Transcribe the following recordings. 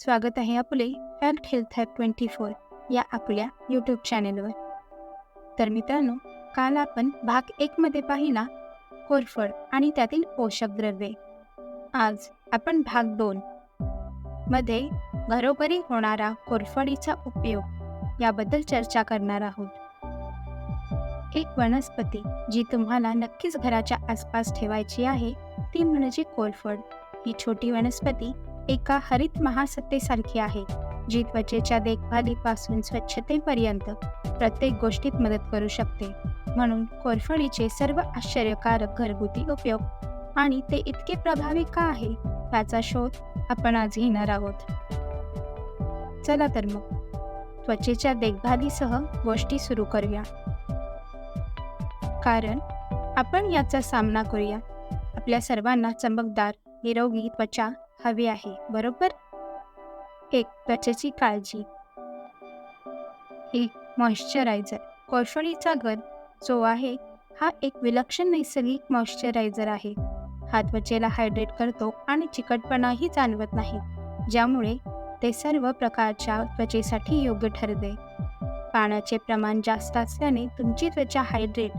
स्वागत आहे आपले fact health hub twenty four या आपल्या यूट्यूब चॅनेलवर. तर मित्रांनो काल आपण भाग एकमध्ये पाहिला कोरफड आणि त्यातील पोषक द्रव्ये. आज आपण भाग दोन मध्ये घरोघरी होणारा कोरफडीचा उपयोग याबद्दल चर्चा करणार आहोत. एक वनस्पती जी तुम्हाला नक्कीच घराच्या आसपास ठेवायची आहे ती म्हणजे कोरफड. ही छोटी वनस्पती एका हरित महासत्तेसारखी आहे जी त्वचेच्या देखभालीपासून स्वच्छतेपर्यंत प्रत्येक गोष्टीत मदत करू शकते. म्हणून कोरफडीचे सर्व आश्चर्यकारक घरगुती उपयोग आणि ते इतके प्रभावी का आहे त्याचा शोध आपण आज घेणार आहोत. चला तर मग त्वचेच्या देखभालीसह गोष्टी सुरू करूया. कारण आपण याचा सामना करूया. आपल्या सर्वांना चमकदार निरोगी त्वचा हवी आहे बरोबर? एक त्वचेची काळजी. एक मॉइश्चरायझर कोळशोळीचा गर जो आहे हा एक विलक्षण नैसर्गिक मॉइश्चरायझर आहे. हा त्वचेला हायड्रेट करतो आणि चिकटपणाही जाणवत नाही ज्यामुळे ते सर्व प्रकारच्या त्वचेसाठी योग्य ठरते. पाण्याचे प्रमाण जास्त असल्याने तुमची त्वचा हायड्रेट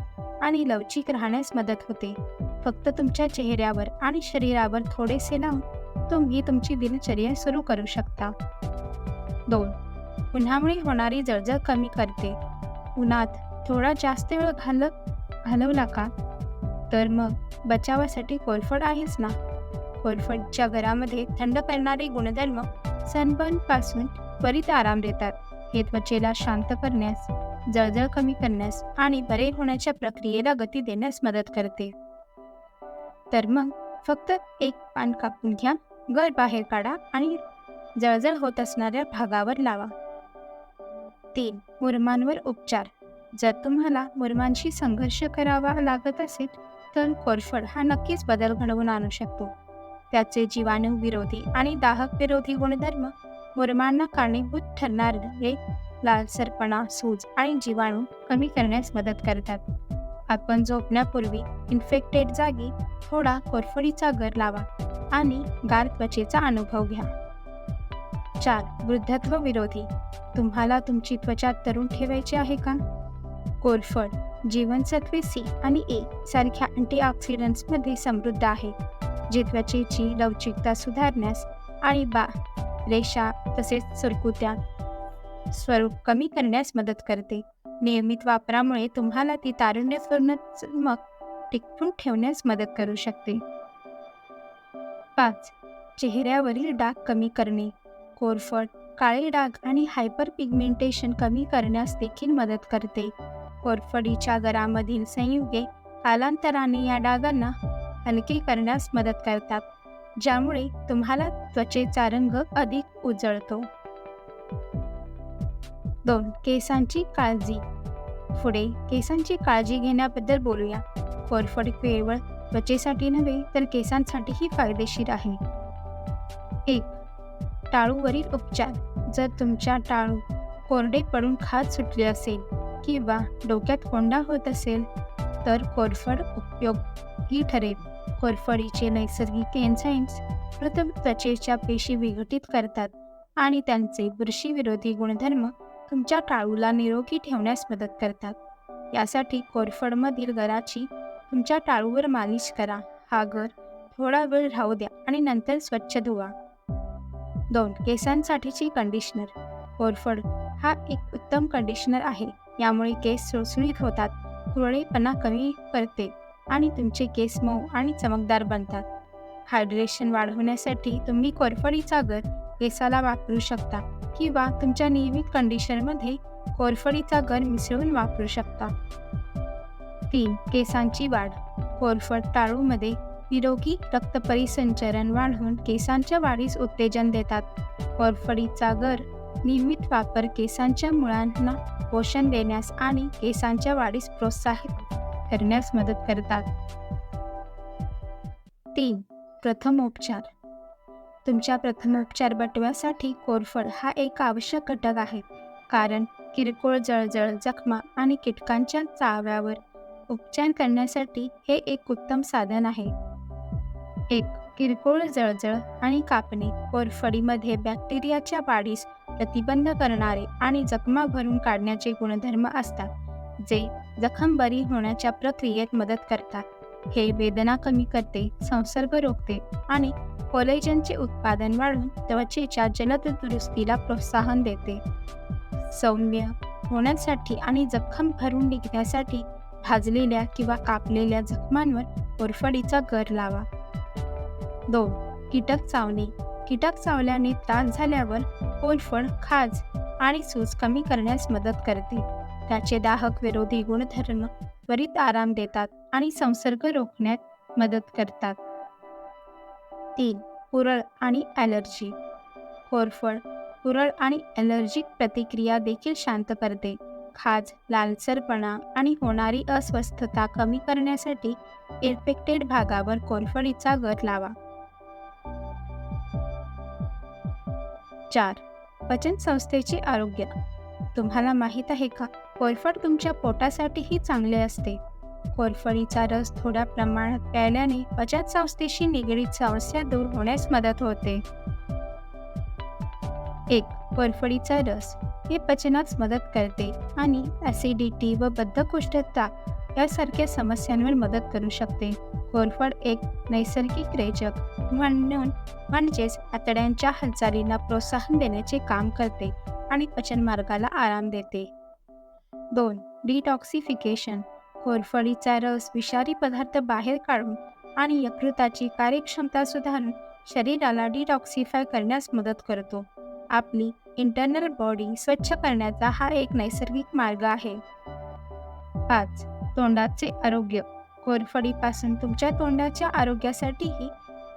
आणि लवचिक राहण्यास मदत होते. फक्त तुमच्या चेहऱ्यावर आणि शरीरावर थोडेसे लावून तुम्ही तुमची दिनचर्या सुरू करू शकता. दोन. उन्हामुळे होणारी जळजळ कमी करते. उन्हात थोडा जास्त वेळ घाल घालवला का तर मग बचावासाठी कोरफड आहेच ना? कोरफडच्या घरामध्ये थंड करणारे गुणधर्म सनबर्नपासून त्वरित आराम देतात. हे त्वचेला शांत करण्यास जळजळ कमी करण्यास आणि बरे होण्याच्या प्रक्रियेला गती देण्यास मदत करते. तर मग फक्त एक पान कापून घ्या गर बाहेर काढा आणि जळजळ होत असणाऱ्या भागावर लावा. तीन मुरमांवर उपचार. जर तुम्हाला मुरमांशी संघर्ष करावा लागत असेल तर कोरफड हा नक्कीच बदल घडवून आणू शकतो. त्याचे जीवाणू विरोधी आणि दाहक विरोधी गुणधर्म मुरमांना कारणीभूत ठरणारे लालसरपणा सूज आणि जीवाणू कमी करण्यास मदत करतात. आपण झोपण्यापूर्वी इन्फेक्टेड जागी थोडा कोरफडीचा गर लावा आणि गार त्वचेचा अनुभव घ्या. चार वृद्धत्व विरोधी. तुम्हाला तुमची त्वचा तरुण ठेवायची आहे का? कोरफड जीवनसत्वे सी आणि ए सारख्या अँटीऑक्सिडंट्समध्ये समृद्ध आहे जे त्वचेची लवचिकता सुधारण्यास आणि बा रेषा तसेच सुरकुत्या स्वरूप कमी करण्यास मदत करते. नियमित वापरामुळे तुम्हाला ती तारुण्यपूर्ण चमक टिकवून ठेवण्यास मदत करू शकते. पाच. चेहऱ्यावरील डाग कमी करणे. कोरफड काळे डाग आणि हायपर पिगमेंटेशन कमी करण्यास देखील मदत करते. कोरफडीच्या गरामधील संयुगे कालांतराने या डागांना हलके करण्यास मदत करतात ज्यामुळे तुम्हाला त्वचेचा रंग अधिक उजळतो. दोन केसांची काळजी. पुढे केसांची काळजी घेण्याबद्दल बोलूया. कोरफड केवळ त्वचेसाठी नव्हे तर केसांसाठीही फायदेशीर आहे. एक टाळूवरील उपचार. जर तुमच्या टाळू कोरडे पडून खात सुटले असेल किंवा डोक्यात कोंडा होत असेल तर कोरफड उपयोग ही ठरेल. कोरफडीचे नैसर्गिक एन्झाईम्स प्रथम त्वचेच्या पेशी विघटित करतात आणि त्यांचे बुरशीविरोधी गुणधर्म तुमच्या टाळूला निरोगी ठेवण्यास मदत करतात. यासाठी कोरफडमधील गराची तुमच्या टाळूवर मालिश करा. हा गर थोडा वेळ राहू द्या आणि नंतर स्वच्छ धुवा. दोन केसांसाठीची कंडिशनर. कोरफड हा एक उत्तम कंडिशनर आहे. यामुळे केस सुळसुळीत होतात कुरळेपणा कमी करते आणि तुमचे केस मऊ आणि चमकदार बनतात. हायड्रेशन वाढवण्यासाठी तुम्ही कोरफडीचा गर केसाला वापरू शकता किंवा तुमच्या नियमित कंडिशनमध्ये कोरफडीचा गर मिसळून वापरू शकता. तीन केसांची वाढ. कोरफड टाळूमध्ये निरोगी रक्त परिसंचरण वाढवून केसांच्या वाढीस उत्तेजन देतात. कोरफडीचा गर नियमित वापर केसांच्या मुळांना पोषण देण्यास आणि केसांच्या वाढीस प्रोत्साहित करण्यास मदत करतात. तीन प्रथमोपचार. तुमच्या प्रथमोपचार बटव्यासाठी कोरफड हा एक आवश्यक घटक आहे. कारण किरकोळ जळजळ जखमा आणि कीटकांच्या चाव्यावर उपचार करण्यासाठी हे एक उत्तम साधन आहे. एक किरकोळ जळजळ आणि कापणे कोरफडीमध्ये बॅक्टेरियाच्या वाढीस प्रतिबंध करणारे आणि जखमा भरून काढण्याचे गुणधर्म असतात जे जखम बरी होण्याच्या प्रक्रियेत मदत करतात. हे वेदना कमी करते संसर्ग रोखते आणि कोलेजनचे उत्पादन वाढून त्वचेच्या जलद दुरुस्तीला प्रोत्साहन देते. सौम्य होण्यासाठी आणि जखम भरून निघण्यासाठी भाजलेल्या किंवा कापलेल्या जखमांवर कोरफडीचा गर लावा. दोन कीटक चावणे. कीटक चावल्याने त्रास झाल्यावर कोरफड खाज आणि सूज कमी करण्यास मदत करते. त्याचे दाहक विरोधी गुणधर्म त्वरित आराम देतात. आणि संसर्ग रोखण्यात मदत करतात. तीन पुरळ आणि ॲलर्जी कोरफड पुरळ आणि ॲलर्जिक प्रतिक्रिया देखील शांत करते. खाज लालसरपणा आणि होणारी अस्वस्थता कमी करण्यासाठी इन्फेक्टेड भागावर कोरफडीचा गट लावा. चार पचन संस्थेचे आरोग्य. तुम्हाला माहीत आहे का? कोरफड तुमच्या पोटासाठीही चांगले असते. कोरफडीचा रस थोड्या प्रमाणात प्यायल्याने पचन संस्थेशी निगडीत समस्या दूर होण्यास मदत होते. एक कोरफडीचा रस हे पचनास मदत करते आणि ॲसिडिटी व बद्धकोष्ठता यासारख्या समस्यांवर मदत करू शकते. कोरफड एक नैसर्गिक रेचक म्हणून म्हणजेच आतड्यांच्या हालचालींना प्रोत्साहन देण्याचे काम करते आणि पचनमार्गाला आराम देते. दोन डिटॉक्सिफिकेशन कोरफडीचा रस विषारी पदार्थ बाहेर काढून आणि यकृताची कार्यक्षमता सुधारून शरीराला डिटॉक्सिफाय करण्यास मदत करतो. आपली इंटरनल बॉडी स्वच्छ करण्याचा हा एक नैसर्गिक मार्ग आहे. पाच तोंडाचे आरोग्य. कोरफडीपासून तुमच्या तोंडाच्या आरोग्यासाठीही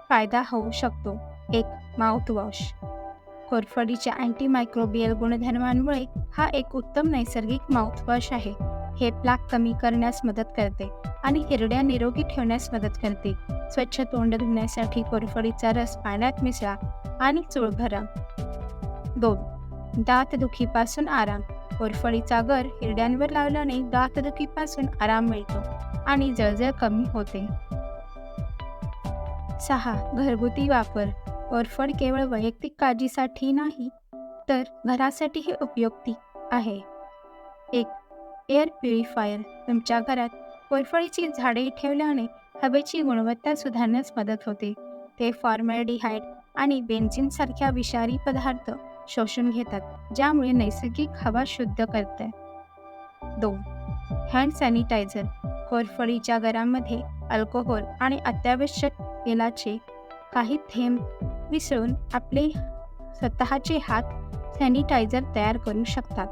फायदा होऊ शकतो. एक माउथवॉश कोरफडीच्या अँटीमायक्रोबियल गुणधर्मांमुळे हा एक उत्तम नैसर्गिक माउथवॉश आहे. हे प्लाक कमी करण्यास मदत करते आणि हिरड्या निरोगी ठेवण्यास मदत करते. स्वच्छ तोंड धुण्यासाठी कोरफडीचा रस पाण्यात मिसळा आणि चूळ भरा. दोन. दातदुखीपासून आराम. कोरफडीचा गर हिरड्यांवर लावल्याने दातदुखीपासून आराम मिळतो आणि जळजळ कमी होते. सहा. घरगुती वापर. कोरफड केवळ वैयक्तिक काळजीसाठी नाही तर घरासाठीही उपयुक्ती आहे. एक. Air purifier. तुमच्या घरात कोरफळीची झाडे ठेवल्याने हवेची गुणवत्ता सुधारण्यास मदत होते. ते फॉर्मॅल्डिहाइड आणि बेन्झिन सारख्या विषारी पदार्थ शोषून घेतात ज्यामुळे नैसर्गिक हवा शुद्ध करते. दोन हँड सॅनिटायझर. कोरफळीच्या घरामध्ये अल्कोहोल आणि अत्यावश्यक तेलाचे काही थेंब मिसळून आपले स्वतःचे हात सॅनिटायझर तयार करू शकतात.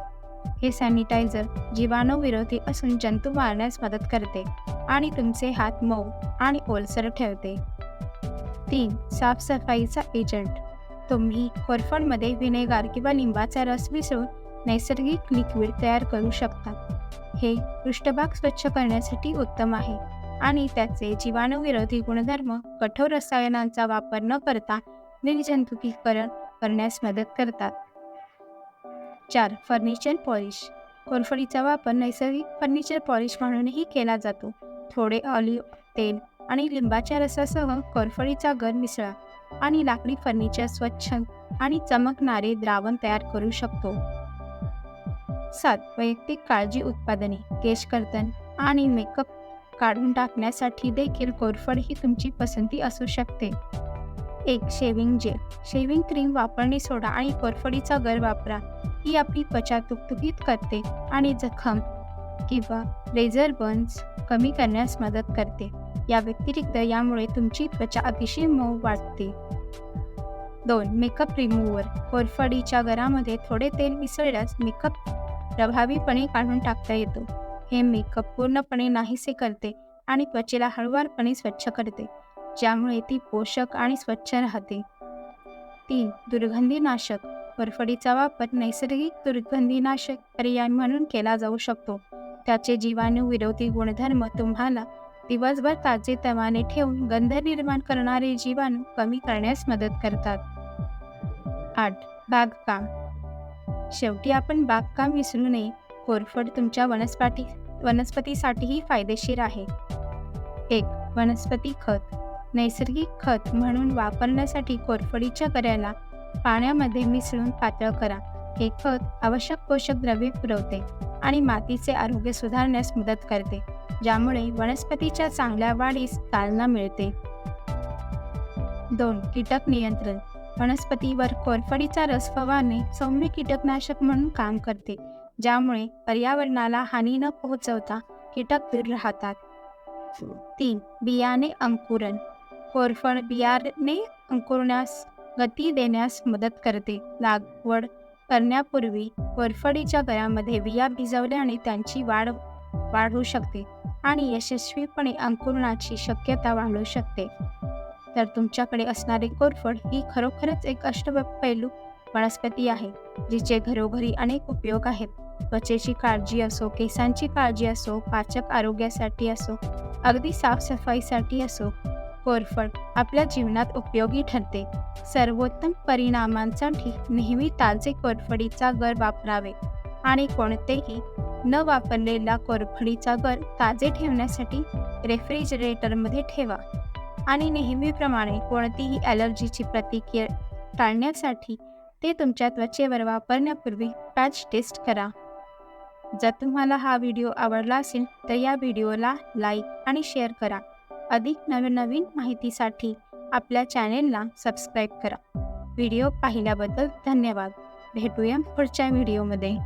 हे सॅनिटायझर जीवाणूविरोधी असून जंतू मारण्यास मदत करते आणि तुमचे हात मऊ आणि ओलसर ठेवते. तीन साफसफाईचा एजंट तुम्ही कोरफडमध्ये व्हिनेगार किंवा लिंबाचा रस मिसळून नैसर्गिक लिक्विड तयार करू शकता. हे पृष्ठभाग स्वच्छ करण्यासाठी उत्तम आहे आणि त्याचे जीवाणूविरोधी गुणधर्म कठोर रसायनांचा वापर न करता निर्जंतुकीकरण करण्यास मदत करतात. चार फर्निचर पॉलिश. कोरफडीचा वापर नैसर्गिक फर्निचर पॉलिश म्हणूनही केला जातो. थोडे ऑलिव्ह तेल आणि लिंबाच्या रसासह कोरफडीचा गर मिसळा आणि लाकडी फर्निचर स्वच्छ आणि चमकणारे द्रावण तयार करू शकतो. सात वैयक्तिक काळजी उत्पादने केशकर्तन आणि मेकअप काढून टाकण्यासाठी देखील कोरफड ही तुमची पसंती असू शकते. एक शेविंग जेल. शेविंग क्रीम वापरणे सोडा आणि कोरफडीचा गर वापरा. ही आपली त्वचा तुकतुकीत करते आणि जखम किंवा लेझर बर्न्स कमी करण्यास मदत करते. या व्यतिरिक्त यामुळे तुमची त्वचा अतिशय मऊ वाटते. दोन मेकअप रिमूव्हर कोरफडीच्या घरामध्ये थोडे तेल मिसळल्यास मेकअप प्रभावीपणे काढून टाकता येतो. हे मेकअप पूर्णपणे नाहीसे करते आणि त्वचेला हळुवारपणे स्वच्छ करते ज्यामुळे ती पोषक आणि स्वच्छ राहते. तीन दुर्गंधीनाशक. कोरफडीचा वापर नैसर्गिक दुर्गंधीनाशक पर्याय म्हणून केला जाऊ शकतो. त्याचे जीवाणू विरोधी गुणधर्म तुम्हाला दिवसभर ताजे तवाने ठेवून गंध निर्माण करणारे जीवाणू कमी करण्यास मदत करतात. आठ. बागकाम. शेवटी आपण बागकाम विसरू नये. कोरफड तुमच्या वनस्पती वनस्पतीसाठीही फायदेशीर आहे. एक. वनस्पती खत. नैसर्गिक खत म्हणून वापरण्यासाठी कोरफडीच्या गऱ्याला पाण्यामध्ये मिसळून पातळ करा. हे खत आवश्यक पोषक द्रव्ये पुरवते आणि मातीचे आरोग्य सुधारण्यास मदत करते ज्यामुळे वनस्पतीच्या चांगल्या वाढीस चालना मिळते. दोन कीटक नियंत्रण. वनस्पतीवर कोरफडीचा रस फवारणे सौम्य कीटकनाशक म्हणून काम करते ज्यामुळे पर्यावरणाला हानी न पोहोचवता कीटक दूर राहतात. तीन बियाणे अंकुरण. कोरफड बियाणे अंकुरण्यास गती देण्यास मदत करते. लागवड करण्यापूर्वी बर्फडीच्या गळ्यामध्ये बिया भिजवल्याने त्यांची वाढ वाढू शकते आणि यशस्वीपणे अंकुरणाची शक्यता वाढू शकते. तर तुमच्याकडे असणारे कोरफड ही खरोखरच एक अष्टपैलू वनस्पती आहे जिचे घरोघरी अनेक उपयोग आहेत. त्वचेची काळजी असो केसांची काळजी असो पाचक आरोग्यासाठी असो अगदी साफसफाईसाठी असो कोरफड आपल्या जीवनात उपयोगी ठरते. सर्वोत्तम परिणामांसाठी नेहमी ताजे कोरफडीचा गर वापरावे आणि कोणतेही न वापरलेला कोरफडीचा गर ताजे ठेवण्यासाठी रेफ्रिजरेटरमध्ये ठेवा आणि नेहमीप्रमाणे कोणतीही ॲलर्जीची प्रतिक्रिया टाळण्यासाठी ते तुमच्या त्वचेवर वापरण्यापूर्वी पॅच टेस्ट करा. जर तुम्हाला हा व्हिडिओ आवडला असेल तर या व्हिडिओला लाईक आणि शेअर करा. अधिक नवीन माहितीसाठी आपल्या चॅनेलला सबस्क्राईब करा. व्हिडिओ पाहिल्याबद्दल धन्यवाद. भेटूया पुढच्या व्हिडिओमध्ये.